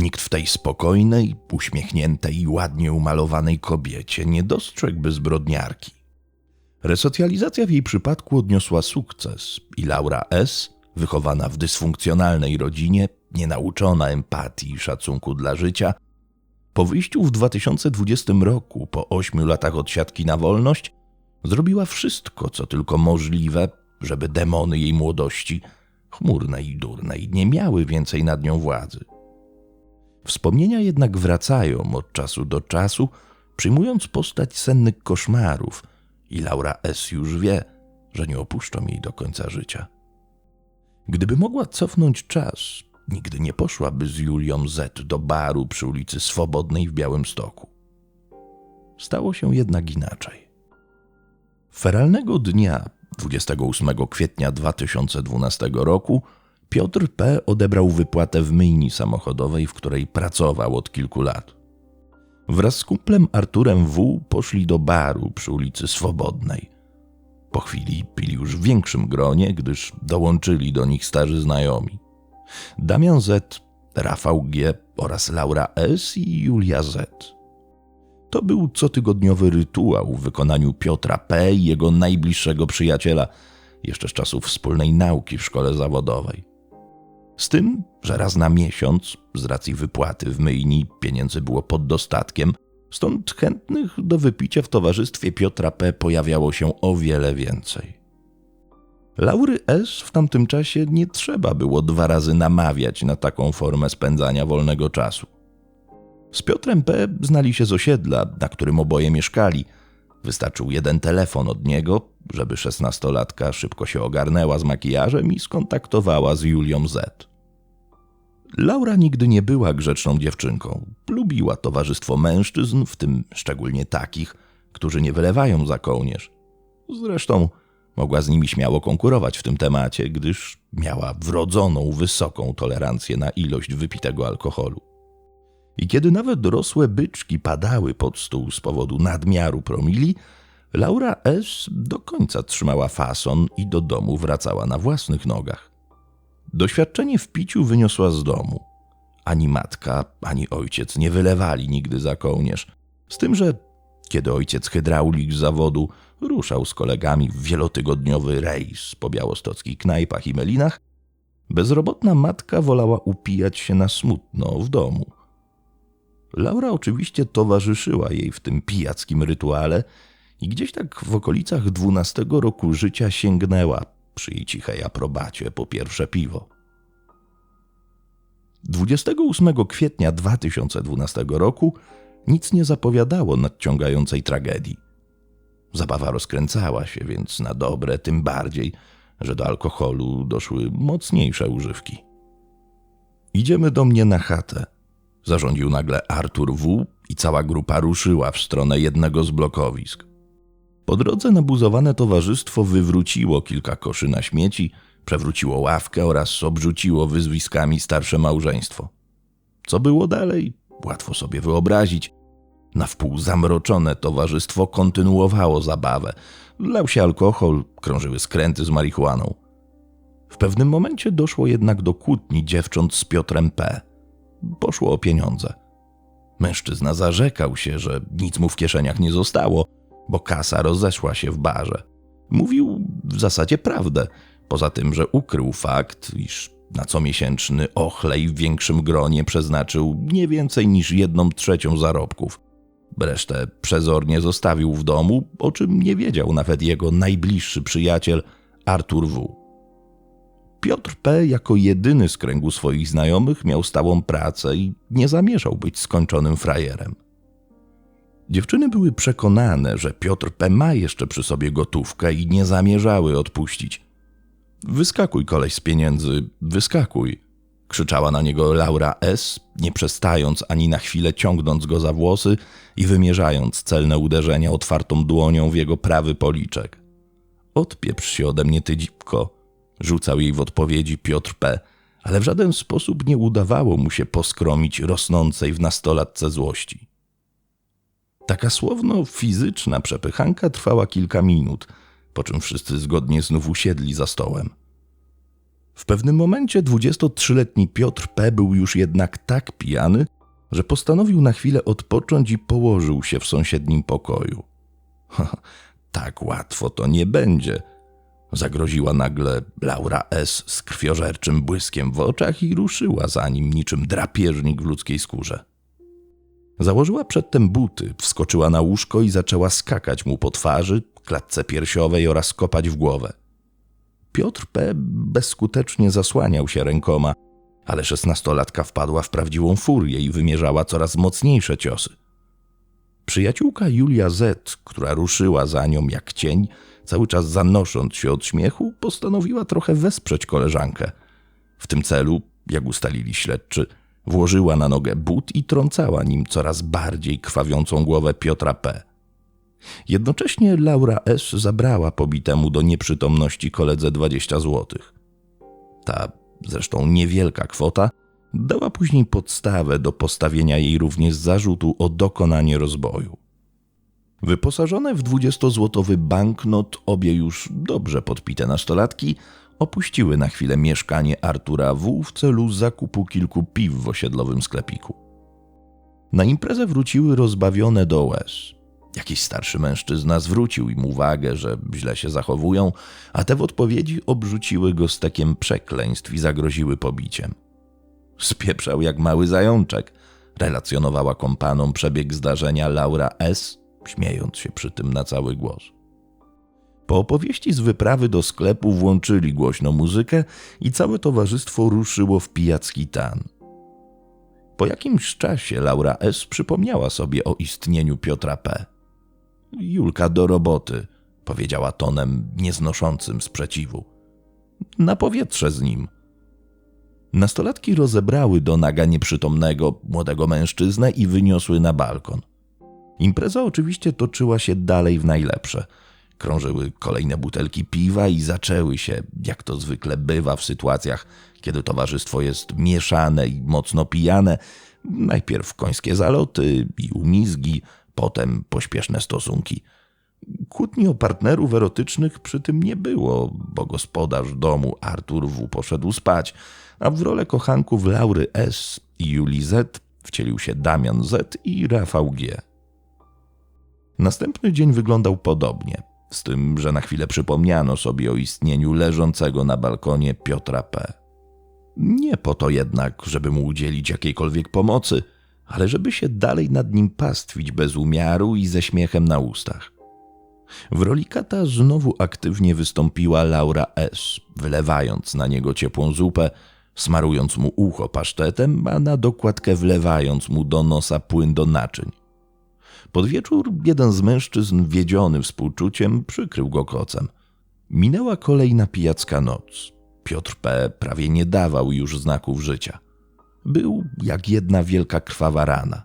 Nikt w tej spokojnej, uśmiechniętej i ładnie umalowanej kobiecie nie dostrzegłby zbrodniarki. Resocjalizacja w jej przypadku odniosła sukces i Laura S., wychowana w dysfunkcjonalnej rodzinie, nienauczona empatii i szacunku dla życia, po wyjściu w 2020 roku, po ośmiu latach odsiadki na wolność, zrobiła wszystko, co tylko możliwe, żeby demony jej młodości, chmurne i durne, nie miały więcej nad nią władzy. Wspomnienia jednak wracają od czasu do czasu, przyjmując postać sennych koszmarów, i Laura S. już wie, że nie opuszczą jej do końca życia. Gdyby mogła cofnąć czas, nigdy nie poszłaby z Julią Z do baru przy ulicy Swobodnej w Białymstoku. Stało się jednak inaczej. Feralnego dnia, 28 kwietnia 2012 roku, Piotr P. odebrał wypłatę w myjni samochodowej, w której pracował od kilku lat. Wraz z kumplem Arturem W. poszli do baru przy ulicy Swobodnej. Po chwili pili już w większym gronie, gdyż dołączyli do nich starzy znajomi. Damian Z., Rafał G. oraz Laura S. i Julia Z. To był cotygodniowy rytuał w wykonaniu Piotra P. i jego najbliższego przyjaciela, jeszcze z czasów wspólnej nauki w szkole zawodowej. Z tym, że raz na miesiąc, z racji wypłaty w myjni, pieniędzy było pod dostatkiem, stąd chętnych do wypicia w towarzystwie Piotra P. pojawiało się o wiele więcej. Laury S. w tamtym czasie nie trzeba było dwa razy namawiać na taką formę spędzania wolnego czasu. Z Piotrem P. znali się z osiedla, na którym oboje mieszkali. Wystarczył jeden telefon od niego, żeby szesnastolatka szybko się ogarnęła z makijażem i skontaktowała z Julią Z. Laura nigdy nie była grzeczną dziewczynką. Lubiła towarzystwo mężczyzn, w tym szczególnie takich, którzy nie wylewają za kołnierz. Zresztą mogła z nimi śmiało konkurować w tym temacie, gdyż miała wrodzoną wysoką tolerancję na ilość wypitego alkoholu. I kiedy nawet dorosłe byczki padały pod stół z powodu nadmiaru promili, Laura S. do końca trzymała fason i do domu wracała na własnych nogach. Doświadczenie w piciu wyniosła z domu. Ani matka, ani ojciec nie wylewali nigdy za kołnierz. Z tym, że kiedy ojciec hydraulik z zawodu ruszał z kolegami w wielotygodniowy rejs po białostockich knajpach i melinach, bezrobotna matka wolała upijać się na smutno w domu. Laura oczywiście towarzyszyła jej w tym pijackim rytuale i gdzieś tak w okolicach dwunastego roku życia sięgnęła przy cichej aprobacie po pierwsze piwo. 28 kwietnia 2012 roku nic nie zapowiadało nadciągającej tragedii. Zabawa rozkręcała się więc na dobre, tym bardziej, że do alkoholu doszły mocniejsze używki. Idziemy do mnie na chatę, zarządził nagle Artur W. i cała grupa ruszyła w stronę jednego z blokowisk. Po drodze nabuzowane towarzystwo wywróciło kilka koszy na śmieci, przewróciło ławkę oraz obrzuciło wyzwiskami starsze małżeństwo. Co było dalej? Łatwo sobie wyobrazić. Na wpół zamroczone towarzystwo kontynuowało zabawę. Lał się alkohol, krążyły skręty z marihuaną. W pewnym momencie doszło jednak do kłótni dziewcząt z Piotrem P. Poszło o pieniądze. Mężczyzna zarzekał się, że nic mu w kieszeniach nie zostało – bo kasa rozeszła się w barze. Mówił w zasadzie prawdę, poza tym, że ukrył fakt, iż na comiesięczny ochlej w większym gronie przeznaczył nie więcej niż jedną trzecią zarobków. Resztę przezornie zostawił w domu, o czym nie wiedział nawet jego najbliższy przyjaciel Artur W. Piotr P. jako jedyny z kręgu swoich znajomych miał stałą pracę i nie zamierzał być skończonym frajerem. Dziewczyny były przekonane, że Piotr P. ma jeszcze przy sobie gotówkę i nie zamierzały odpuścić. Wyskakuj, koleś z pieniędzy, wyskakuj! krzyczała na niego Laura S., nie przestając ani na chwilę ciągnąc go za włosy i wymierzając celne uderzenia otwartą dłonią w jego prawy policzek. Odpieprz się ode mnie, ty dzipko, rzucał jej w odpowiedzi Piotr P., ale w żaden sposób nie udawało mu się poskromić rosnącej w nastolatce złości. Taka słowno-fizyczna przepychanka trwała kilka minut, po czym wszyscy zgodnie znów usiedli za stołem. W pewnym momencie 23-letni Piotr P. był już jednak tak pijany, że postanowił na chwilę odpocząć i położył się w sąsiednim pokoju. tak łatwo to nie będzie. Zagroziła nagle Laura S. z krwiożerczym błyskiem w oczach i ruszyła za nim niczym drapieżnik w ludzkiej skórze. Założyła przedtem buty, wskoczyła na łóżko i zaczęła skakać mu po twarzy, klatce piersiowej oraz kopać w głowę. Piotr P. bezskutecznie zasłaniał się rękoma, ale szesnastolatka wpadła w prawdziwą furię i wymierzała coraz mocniejsze ciosy. Przyjaciółka Julia Z., która ruszyła za nią jak cień, cały czas zanosząc się od śmiechu, postanowiła trochę wesprzeć koleżankę. W tym celu, jak ustalili śledczy, włożyła na nogę but i trącała nim coraz bardziej krwawiącą głowę Piotra P. Jednocześnie Laura S. zabrała pobitemu do nieprzytomności koledze 20 złotych. Ta zresztą niewielka kwota, dała później podstawę do postawienia jej również zarzutu o dokonanie rozboju. Wyposażone w 20-złotowy banknot, obie już dobrze podpite nastolatki opuściły na chwilę mieszkanie Artura W. w celu zakupu kilku piw w osiedlowym sklepiku. Na imprezę wróciły rozbawione do łez. Jakiś starszy mężczyzna zwrócił im uwagę, że źle się zachowują, a te w odpowiedzi obrzuciły go stekiem przekleństw i zagroziły pobiciem. Spieprzał jak mały zajączek, relacjonowała kompanom przebieg zdarzenia Laura S., śmiejąc się przy tym na cały głos. Po opowieści z wyprawy do sklepu włączyli głośno muzykę i całe towarzystwo ruszyło w pijacki tan. Po jakimś czasie Laura S. przypomniała sobie o istnieniu Piotra P. Julka do roboty, powiedziała tonem nieznoszącym sprzeciwu. Na powietrze z nim. Nastolatki rozebrały do naga nieprzytomnego młodego mężczyznę i wyniosły na balkon. Impreza oczywiście toczyła się dalej w najlepsze. Krążyły kolejne butelki piwa i zaczęły się, jak to zwykle bywa w sytuacjach, kiedy towarzystwo jest mieszane i mocno pijane, najpierw końskie zaloty i umizgi, potem pośpieszne stosunki. Kłótni o partnerów erotycznych przy tym nie było, bo gospodarz domu Artur W. poszedł spać, a w rolę kochanków Laury S. i Julii Z. wcielił się Damian Z. i Rafał G. Następny dzień wyglądał podobnie, z tym, że na chwilę przypomniano sobie o istnieniu leżącego na balkonie Piotra P. Nie po to jednak, żeby mu udzielić jakiejkolwiek pomocy, ale żeby się dalej nad nim pastwić bez umiaru i ze śmiechem na ustach. W roli kata znowu aktywnie wystąpiła Laura S., wylewając na niego ciepłą zupę, smarując mu ucho pasztetem, a na dokładkę wlewając mu do nosa płyn do naczyń. Pod wieczór jeden z mężczyzn, wiedziony współczuciem, przykrył go kocem. Minęła kolejna pijacka noc. Piotr P. prawie nie dawał już znaków życia. Był jak jedna wielka krwawa rana.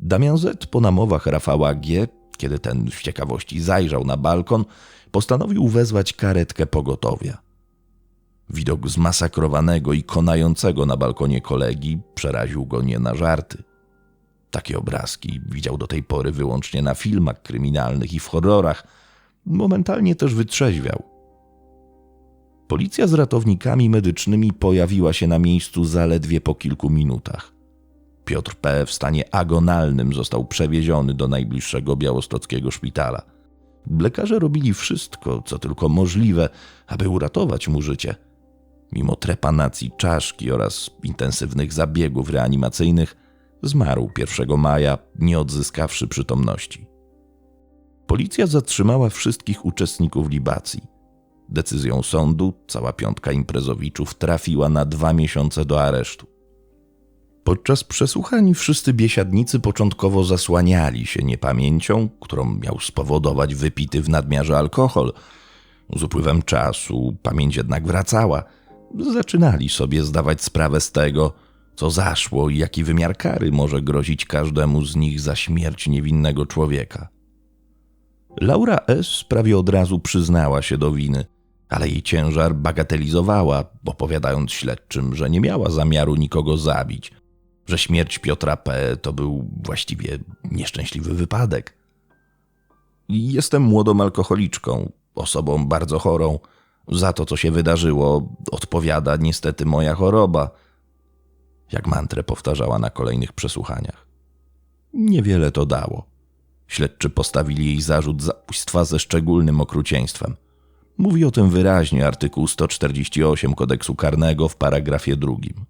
Damian Z. po namowach Rafała G., kiedy ten w ciekawości zajrzał na balkon, postanowił wezwać karetkę pogotowia. Widok zmasakrowanego i konającego na balkonie kolegi przeraził go nie na żarty. Takie obrazki widział do tej pory wyłącznie na filmach kryminalnych i w horrorach. Momentalnie też wytrzeźwiał. Policja z ratownikami medycznymi pojawiła się na miejscu zaledwie po kilku minutach. Piotr P. w stanie agonalnym został przewieziony do najbliższego białostockiego szpitala. Lekarze robili wszystko, co tylko możliwe, aby uratować mu życie. Mimo trepanacji czaszki oraz intensywnych zabiegów reanimacyjnych, zmarł 1 maja, nie odzyskawszy przytomności. Policja zatrzymała wszystkich uczestników libacji. Decyzją sądu cała piątka imprezowiczów trafiła na dwa miesiące do aresztu. Podczas przesłuchań wszyscy biesiadnicy początkowo zasłaniali się niepamięcią, którą miał spowodować wypity w nadmiarze alkohol. Z upływem czasu pamięć jednak wracała. Zaczynali sobie zdawać sprawę z tego, co zaszło i jaki wymiar kary może grozić każdemu z nich za śmierć niewinnego człowieka. Laura S. prawie od razu przyznała się do winy, ale jej ciężar bagatelizowała, opowiadając śledczym, że nie miała zamiaru nikogo zabić, że śmierć Piotra P. to był właściwie nieszczęśliwy wypadek. Jestem młodą alkoholiczką, osobą bardzo chorą, Za to, co się wydarzyło, odpowiada niestety moja choroba. Jak mantrę powtarzała na kolejnych przesłuchaniach. Niewiele to dało. Śledczy postawili jej zarzut zabójstwa ze szczególnym okrucieństwem. Mówi o tym wyraźnie artykuł 148 kodeksu karnego w paragrafie drugim.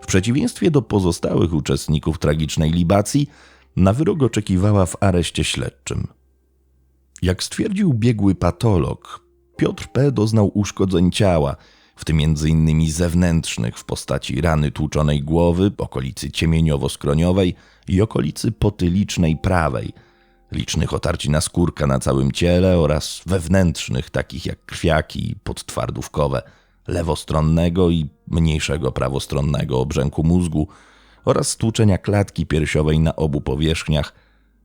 W przeciwieństwie do pozostałych uczestników tragicznej libacji, na wyrok oczekiwała w areszcie śledczym. Jak stwierdził biegły patolog, Piotr P. doznał uszkodzeń ciała, w tym m.in. zewnętrznych w postaci rany tłuczonej głowy, okolicy ciemieniowo-skroniowej i okolicy potylicznej prawej, licznych otarci na skórka na całym ciele oraz wewnętrznych, takich jak krwiaki podtwardówkowe, lewostronnego i mniejszego prawostronnego obrzęku mózgu oraz stłuczenia klatki piersiowej na obu powierzchniach,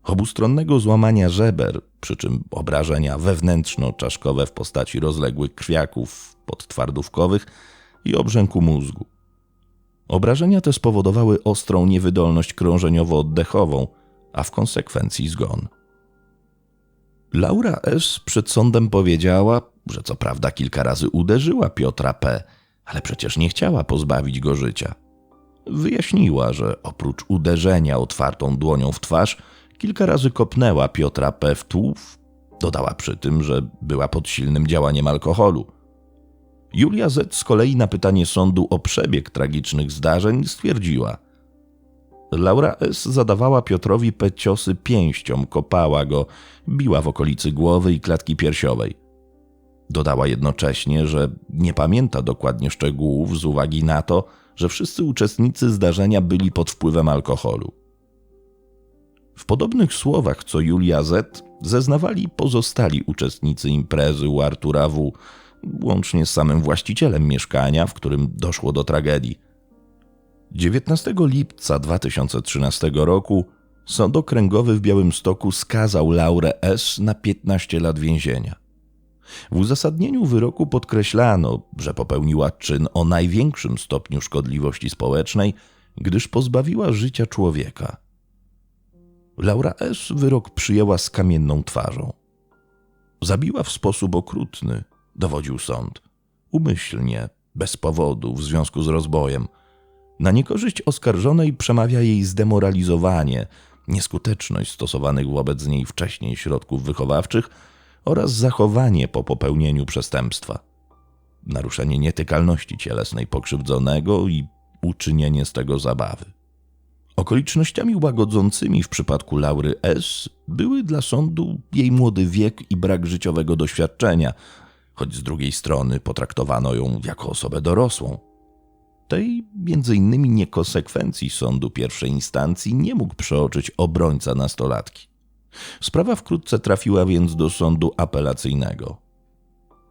obustronnego złamania żeber, przy czym obrażenia wewnętrzno-czaszkowe w postaci rozległych krwiaków podtwardówkowych i obrzęku mózgu. Obrażenia te spowodowały ostrą niewydolność krążeniowo-oddechową, a w konsekwencji zgon. Laura S. przed sądem powiedziała, że co prawda kilka razy uderzyła Piotra P., ale przecież nie chciała pozbawić go życia. Wyjaśniła, że oprócz uderzenia otwartą dłonią w twarz, kilka razy kopnęła Piotra P. w tułów. Dodała przy tym, że była pod silnym działaniem alkoholu. Julia Z. z kolei na pytanie sądu o przebieg tragicznych zdarzeń stwierdziła: Laura S. zadawała Piotrowi P. ciosy pięścią, kopała go, biła w okolicy głowy i klatki piersiowej. Dodała jednocześnie, że nie pamięta dokładnie szczegółów z uwagi na to, że wszyscy uczestnicy zdarzenia byli pod wpływem alkoholu. W podobnych słowach co Julia Z zeznawali pozostali uczestnicy imprezy u Artura W., łącznie z samym właścicielem mieszkania, w którym doszło do tragedii. 19 lipca 2013 roku Sąd Okręgowy w Białymstoku skazał Laurę S. na 15 lat więzienia. W uzasadnieniu wyroku podkreślano, że popełniła czyn o największym stopniu szkodliwości społecznej, gdyż pozbawiła życia człowieka. Laura S. wyrok przyjęła z kamienną twarzą. Zabiła w sposób okrutny, dowodził sąd. Umyślnie, bez powodu, w związku z rozbojem. Na niekorzyść oskarżonej przemawia jej zdemoralizowanie, nieskuteczność stosowanych wobec niej wcześniej środków wychowawczych oraz zachowanie po popełnieniu przestępstwa. Naruszenie nietykalności cielesnej pokrzywdzonego i uczynienie z tego zabawy. Okolicznościami łagodzącymi w przypadku Laury S. były dla sądu jej młody wiek i brak życiowego doświadczenia, choć z drugiej strony potraktowano ją jako osobę dorosłą. Tej między innymi niekonsekwencji sądu pierwszej instancji nie mógł przeoczyć obrońca nastolatki. Sprawa wkrótce trafiła więc do sądu apelacyjnego.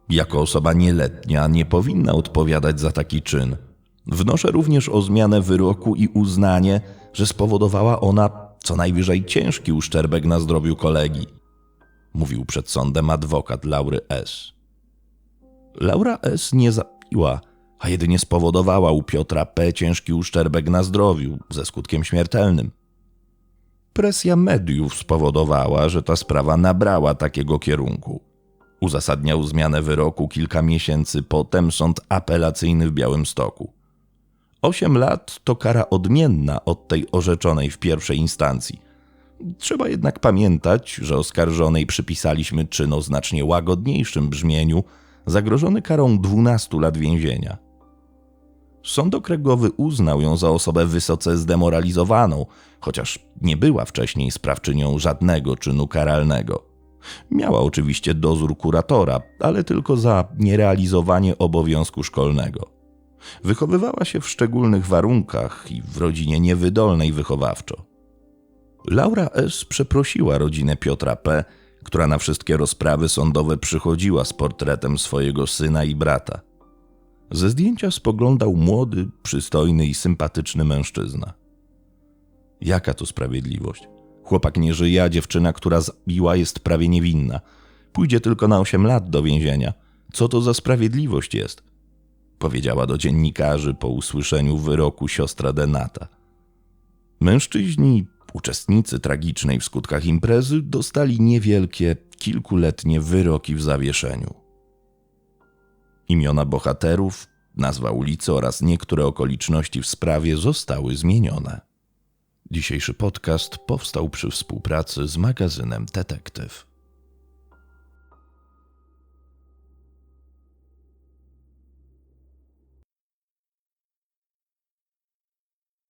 Jako osoba nieletnia nie powinna odpowiadać za taki czyn. Wnoszę również o zmianę wyroku i uznanie, że spowodowała ona co najwyżej ciężki uszczerbek na zdrowiu kolegi, mówił przed sądem adwokat Laury S. Laura S. nie zabiła, a jedynie spowodowała u Piotra P. ciężki uszczerbek na zdrowiu ze skutkiem śmiertelnym. Presja mediów spowodowała, że ta sprawa nabrała takiego kierunku. Uzasadniał zmianę wyroku kilka miesięcy potem sąd apelacyjny w Białymstoku. Osiem lat to kara odmienna od tej orzeczonej w pierwszej instancji. Trzeba jednak pamiętać, że oskarżonej przypisaliśmy czyn o znacznie łagodniejszym brzmieniu, zagrożony karą 12 lat więzienia. Sąd okręgowy uznał ją za osobę wysoce zdemoralizowaną, chociaż nie była wcześniej sprawczynią żadnego czynu karalnego. Miała oczywiście dozór kuratora, ale tylko za nierealizowanie obowiązku szkolnego. Wychowywała się w szczególnych warunkach i w rodzinie niewydolnej wychowawczo. Laura S. przeprosiła rodzinę Piotra P., która na wszystkie rozprawy sądowe przychodziła z portretem swojego syna i brata. Ze zdjęcia spoglądał młody, przystojny i sympatyczny mężczyzna. Jaka to sprawiedliwość? Chłopak nie żyje, a dziewczyna, która zabiła, jest prawie niewinna. Pójdzie tylko na osiem lat do więzienia. Co to za sprawiedliwość jest? Powiedziała do dziennikarzy po usłyszeniu wyroku siostra Denata. Mężczyźni, uczestnicy tragicznej w skutkach imprezy, dostali niewielkie, kilkuletnie wyroki w zawieszeniu. Imiona bohaterów, nazwa ulicy oraz niektóre okoliczności w sprawie zostały zmienione. Dzisiejszy podcast powstał przy współpracy z magazynem Detektyw.